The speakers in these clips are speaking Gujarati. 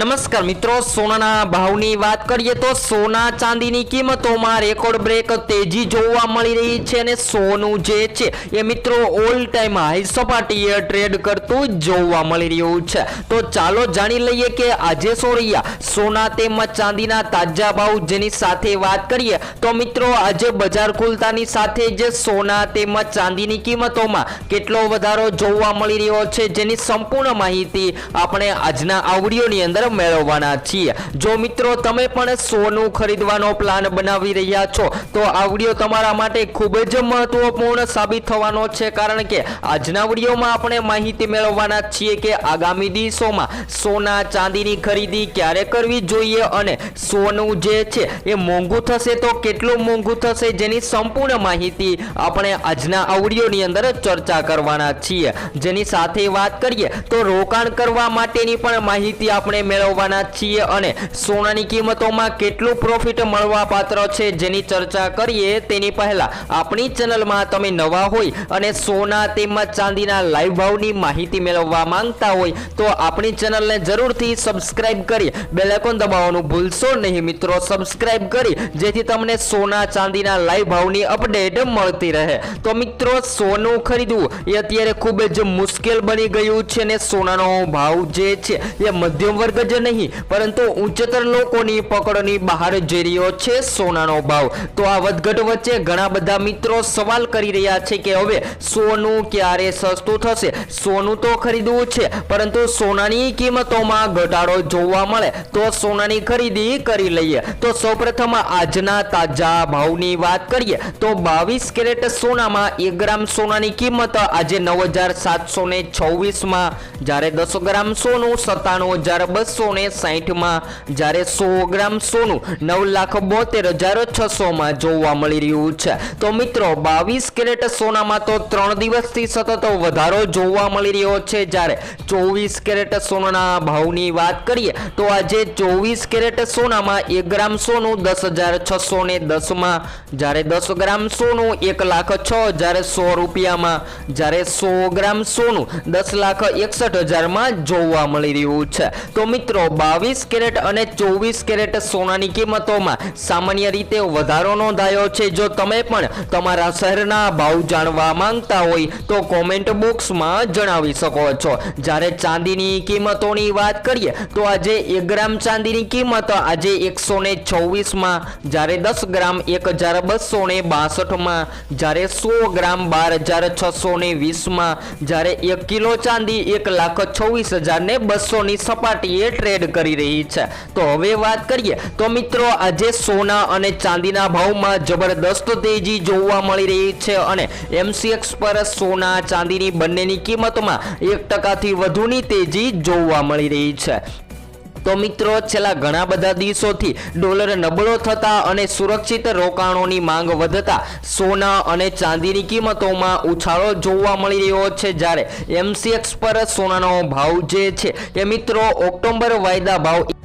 નમસ્કાર મિત્રો, સોનાના ભાવની વાત કરીએ તો સોના ચાંદીની કિંમતોમાં રેકોર્ડ બ્રેક તેજી જોવા મળી રહી છે અને સોનું જે છે એ મિત્રો ઓલ ટાઈમ હાઈ સપાટીએ ટ્રેડ કરતું જોવા મળી રહ્યું છે. તો ચાલો જાણી લઈએ કે આજે સોરિયા સોના તેમજ ચાંદીના તાજા ભાવ જેની સાથે વાત કરીએ તો મિત્રો આજે બજાર ખુલતાની સાથે જે સોના તેમજ ચાંદીની કિંમતોમાં કેટલો વધારો જોવા મળી રહ્યો છે જેની સંપૂર્ણ માહિતી આપણે આજના આવડીઓની અંદર મેળવવાના છીએ. જો મિત્રો, તમે પણ સોનું ખરીદવાનો પ્લાન બનાવી રહ્યા છો, તો આ વીડિયો તમારા માટે ખૂબ જ મહત્વપૂર્ણ સાબિત થવાનો છે. કારણ કે આજના વિડીયોમાં આપણે માહિતી મેળવવાના છીએ કે આગામી દિવસોમાં સોના ચાંદીની ખરીદી ક્યારે કરવી જોઈએ અને સોનું જે છે, એ મોંઘું થશે તો કેટલું મોંઘું થશે જેની સંપૂર્ણ માહિતી આપણે આજના આ વિડીયોની અંદર ચર્ચા કરવાના છીએ. જેની સાથે વાત કરીએ તો રોકાણ કરવા માટેની પણ માહિતી આપણે મેળવવાના છીએ અને સોનાની કિંમતોમાં કેટલું પ્રોફિટ મળવા પાત્ર છે જેની ચર્ચા કરીએ તેની પહેલા આપણી ચેનલમાં તમે નવા હોય અને સોના તેમજ ચાંદીના લાઈવ ભાવની માહિતી મેળવવા માંગતા હોય તો આપણી ચેનલને જરૂરથી સબસ્ક્રાઇબ કરી બેલેકોન દબાવવાનું ભૂલશો નહીં. મિત્રો સબસ્ક્રાઇબ કરી, જેથી તમને સોના, ચાંદીના લાઈવ ભાવની અપડેટ મળતી રહે. તો મિત્રો, સોનું ખરીદવું એ અત્યારે ખૂબ જ મુશ્કેલ બની ગયું છે અને સોનાનો ભાવ જે છે એ મધ્યમ વર્ગ જ નહીં, પરંતુ ઉચ્ચતર લોકોની પકડની બહાર જઈ રહ્યો છે સોનાનો ભાવ. તો આ વધઘટ વચ્ચે ઘણા બધા મિત્રો સવાલ કરી રહ્યા છે કે હવે સોનું ક્યારે સસ્તું થશે? સોનું તો ખરીદવું છે, પરંતુ સોનાની કિંમતોમાં ઘટાડો જોવા મળે. તો સોનાની ખરીદી કરી લઈએ. તો સૌપ્રથમ આજના તાજા ભાવની વાત કરીએ. તો બાવીસ કેરેટ સોનામાં એક ગ્રામ સોનાની કિંમત આજે નવ હજાર સાતસો ને છવ્વીસમાં. જ્યારે દસ ગ્રામ સોનું સત્તાણું હજાર બસો ને સાહીઠમાં જ્યારે સો ગ્રામ સોનું નવ લાખ બોતેર હજાર છસોમાં જોવા મળી રહ્યું છે. તો મિત્રો, બાવીસ કેરેટ સોનામાં તો ત્રણ દિવસથી સતત વધારો જોવા મળી રહ્યો છે. જ્યારે ચોવીસ કેરેટ સોનાના ભાવની વાત કરીએ, તો આજે ચોવીસ કેરેટ સોનામાં એક ગ્રામ સોનું દસ હજાર છસો ને દસમાં, જ્યારે દસ ગ્રામ સોનું એક લાખ છ હજાર સો રૂપિયામાં, જ્યારે સો ગ્રામ સોનું દસ લાખ એકસઠ હજારમાં જોવા મળી રહ્યું છે. તો મિત્રો બાવીસ કેરેટ અને ચોવીસ કેરેટ સોનાની કિંમતોમાં સામાન્ય રીતે વધારો નોંધાયો છે. જો તમે પણ તમારા શહેરના ભાવ જાણવા માંગતા હોય, તો કોમેન્ટ બોક્સમાં જણાવી શકો છો. જ્યારે ચાંદીની કિંમતોની વાત કરીએ, તો આજે એક ગ્રામ ચાંદીની કિંમત આજે એકસો ને છવ્વીસમાં, જ્યારે દસ ગ્રામ એક હજાર બસો ને બાસઠમાં, જ્યારે સો ગ્રામ બાર હજાર છસો ને વીસમાં, જ્યારે એક કિલો ચાંદી એક લાખ છવ્વીસ હજાર ને બસોની સપાટીએ ટ્રેડ કરી રહી છે. તો હવે વાત કરીએ, તો મિત્રો આજે સોના અને ચાંદીના ભાવમાં જબરદસ્ત તેજી જોવા મળી રહી છે અને એમસીએક્સ પર સોના, ચાંદીની બંનેની કિંમતમાં એક ટકાથી વધુની તેજી જોવા મળી રહી છે. તો મિત્રો, છેલ્લા ઘણા બધા દિવસોથી ડોલર નબળો થતા અને સુરક્ષિત રોકાણોની માંગ વધતા સોના અને ચાંદીની કિંમતોમાં ઉછાળો જોવા મળી રહ્યો છે. જ્યારે એમસીએક્સ પર સોનાનો ભાવ જે છે એ મિત્રો, ઓક્ટોબર વાયદા ભાવ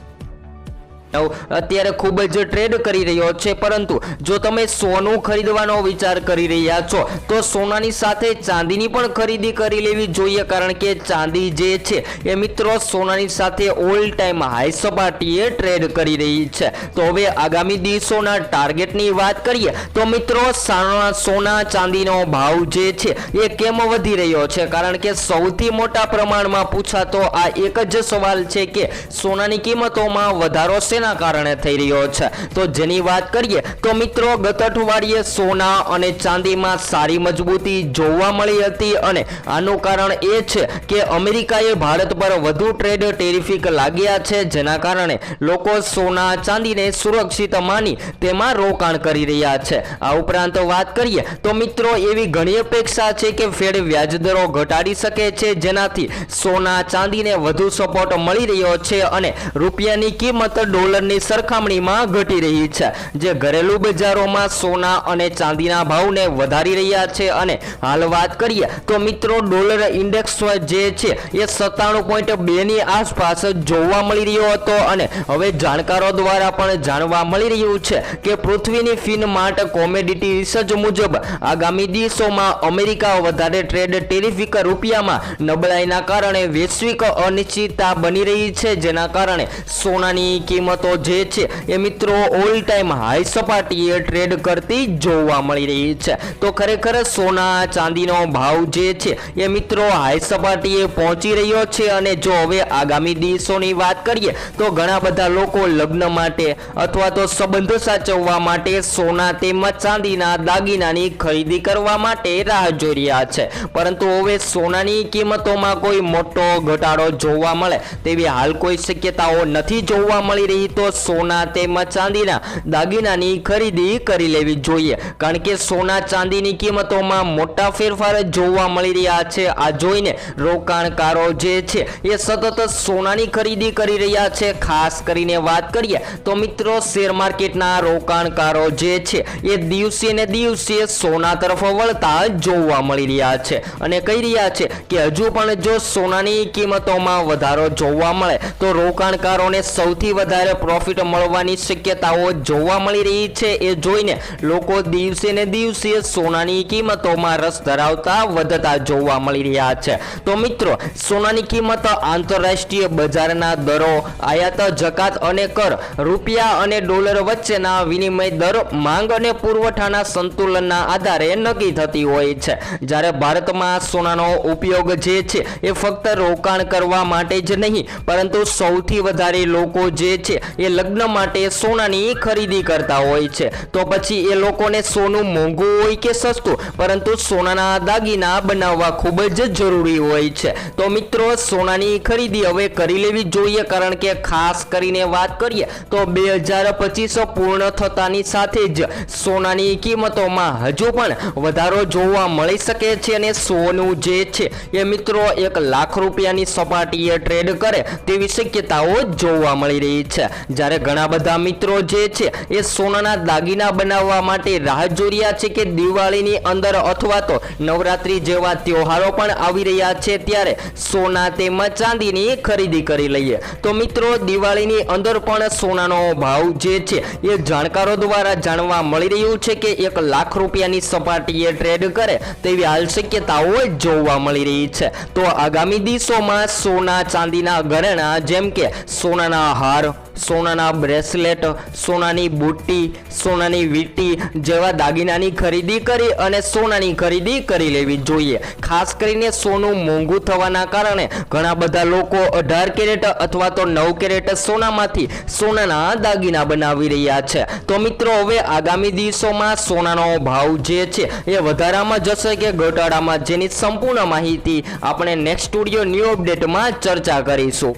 અત્યારે ખૂબ જ ટ્રેડ કરી રહ્યો છે, પરંતુ જો તમે સોનું ખરીદવાનો વિચાર કરી રહ્યા છો, તો સોનાની સાથે ચાંદીની પણ ખરીદી કરી લેવી જોઈએ, કારણ કે ચાંદી જે છે, એ મિત્રો સોનાની સાથે ઓલ ટાઈમ હાઈ સપાટીએ ટ્રેડ કરી રહી છે. તો હવે આગામી દિવસોના ટાર્ગેટની વાત કરીએ, તો મિત્રો સાના, ચાંદીનો ભાવ જે છે, એ કેમ વધી રહ્યો છે? કારણ કે સૌથી મોટા પ્રમાણમાં પૂછાતો આ એક જ સવાલ છે કે સોનાની કિંમતોમાં વધારો શેના કારણે થઈ રહ્યો છે. તો જેની વાત કરીએ, તો મિત્રો ગત અઠવાડિયે સોના અને ચાંદીમાં સારી મજબૂતી જોવા મળી હતી અને આનું કારણ એ છે કે અમેરિકાએ ભારત પર વધુ ટ્રેડ ટેરિફિક લાગ્યા છે, જેના કારણે લોકો સોના, ચાંદીને સુરક્ષિત માની તેમાં રોકાણ કરી રહ્યા છે. આ ઉપરાંત વાત કરીએ, તો મિત્રો એવી ઘણી અપેક્ષા છે કે ફેડ વ્યાજદરો ઘટાડી શકે છે, જેનાથી સોના, ચાંદીને વધુ સપોર્ટ મળી રહ્યો છે અને રૂપિયાની કિંમત ડોલર ડોલરની સરખામણીમાં ઘટી રહી છે, જે ઘરેલું બજારોમાં સોના અને ચાંદીના ભાવને વધારી રહ્યા છે. અને હાલ વાત કરીએ તો મિત્રો, ડોલર ઇન્ડેક્સ જે છે, એ સત્તાણું પોઈન્ટ બેની આસપાસ જોવા મળી રહ્યો હતો. અને હવે જાણકારો દ્વારા પણ જાણવા મળી રહ્યું છે કે પૃથ્વીની ફિન માર્ટ કોમેડિટી રિસર્ચ મુજબ આગામી દિવસોમાં અમેરિકા વધારે ટ્રેડ ટેરિફિક રૂપિયામાં નબળાઈના કારણે વૈશ્વિક અનિશ્ચિતતા બની રહી છે. જેના કારણે સોનાની કિંમતો જે છે એ મિત્રો ઓલ ટાઈમ હાઈ સપાટીએ ટ્રેડ કરતી જોવા મળી રહી છે. તો ખરેખર સોના ચાંદીનો ભાવ જે છે એ મિત્રો હાઈ સપાટીએ પહોંચી રહ્યો છે અને જો હવે આગામી દિવસોની વાત કરીએ તો ઘણા બધા લોકો લગ્ન માટે અથવા તો સંબંધો સાચવવા માટે સોના તેમજ ચાંદીના દાગીનાની ખરીદી કરવા માટે રાહ જોઈ રહ્યા છે. પરંતુ હવે સોનાની કિંમતોમાં કોઈ મોટો ઘટાડો જોવા મળે તેવી હાલ કોઈ શક્યતાઓ નથી જોવા મળી રહી તો સોના તેમજ ચાંદીના દાગીનાની ખરીદી કરી લેવી જોઈએ. કારણ કે સોના ચાંદીની કિંમતોમાં મોટા ફેરફાર જોવા મળી રહ્યા છે. આ જોઈને રોકાણકારો જે છે એ સતત સોનાની ખરીદી કરી રહ્યા છે. ખાસ કરીને વાત કરીએ તો મિત્રો શેર માર્કેટના રોકાણકારો જે છે એ દિવસે ને દિવસે સોના તરફ વળતા જોવા મળી રહ્યા છે અને કહી રહ્યા છે કે હજુ પણ જો સોનાની કિંમતોમાં વધારો જોવા મળે તો રોકાણકારોને સૌથી પ્રોફિટ મળવાની શક્યતાઓ જોવા મળી રહી છે. એ જોઈને લોકો દિવસે ને દિવસે સોનાની કિંમતોમાં રસ ધરાવતા વધતા જોવા મળી રહ્યા છે. તો મિત્રો, સોનાની કિંમત આંતરરાષ્ટ્રીય બજારના દરો, આયાત, જકાત અને કર, રૂપિયા અને ડોલર વચ્ચેના વિનિમય દર, માંગ અને પુરવઠાના સંતુલનના આધારે નક્કી થતી હોય છે. જ્યારે ભારતમાં સોનાનો ઉપયોગ જે છે, એ ફક્ત રોકાણ કરવા માટે જ નહીં, પરંતુ સૌથી વધારે લોકો જે છે એ લગ્ન માટે સોનાની ખરીદી કરતા હોય છે. તો પછી એ લોકોને સોનું મોંઘું હોય કે સસ્તું, પરંતુ સોનાના દાગીના બનાવવા ખૂબ જ જરૂરી હોય છે. તો મિત્રો, સોનાની ખરીદી હવે કરી લેવી જોઈએ, કારણ કે ખાસ કરીને વાત કરીએ, તો બે હજાર પચીસ પૂર્ણ થતાની સાથે જ સોનાની કિંમતોમાં હજુ પણ વધારો જોવા મળી શકે છે અને સોનું જે છે, એ મિત્રો એક લાખ રૂપિયાની સપાટીએ ટ્રેડ કરે તેવી શક્યતાઓ જોવા મળી રહી છે. જ્યારે ઘણા બધા મિત્રો જે છે એ સોનાના દાગીના બનાવવા માટે રાહ જોઈ છે કે દિવાળીની અંદર અથવા તો નવરાત્રી જેવા તહેવારો પણ આવી રહ્યા છે ત્યારે સોના તેમજ ચાંદીની ખરીદી કરી લઈએ. તો મિત્રો, દિવાળીની અંદર પણ સોનાનો ભાવ જે છે એ જાણકારો દ્વારા જાણવા મળી રહ્યું છે કે એક લાખ રૂપિયાની સપાટીએ ટ્રેડ કરે તેવી હાલ શક્યતાઓ જોવા મળી રહી છે. તો આગામી દિવસોમાં સોના ચાંદીના ઘરેણા જેમ કે સોનાના હાર સોનાના બ્રેસલેટ, સોનાની બુટ્ટી, સોનાની વીંટી જેવા દાગીનાની ખરીદી કરી અને સોનાની ખરીદી કરી લેવી જોઈએ. ખાસ કરીને સોનું મોંઘું થવાના કારણે ઘણા બધા લોકો અઢાર કેરેટ અથવા તો નવ કેરેટ સોનામાંથી સોનાના દાગીના બનાવી રહ્યા છે. તો મિત્રો, હવે આગામી દિવસોમાં સોનાનો ભાવ જે છે એ વધારામાં જશે કે ઘટાડામાં, જેની સંપૂર્ણ માહિતી આપણે નેક્સ્ટ સ્ટુડિયો ન્યૂ અપડેટમાં ચર્ચા કરીશું.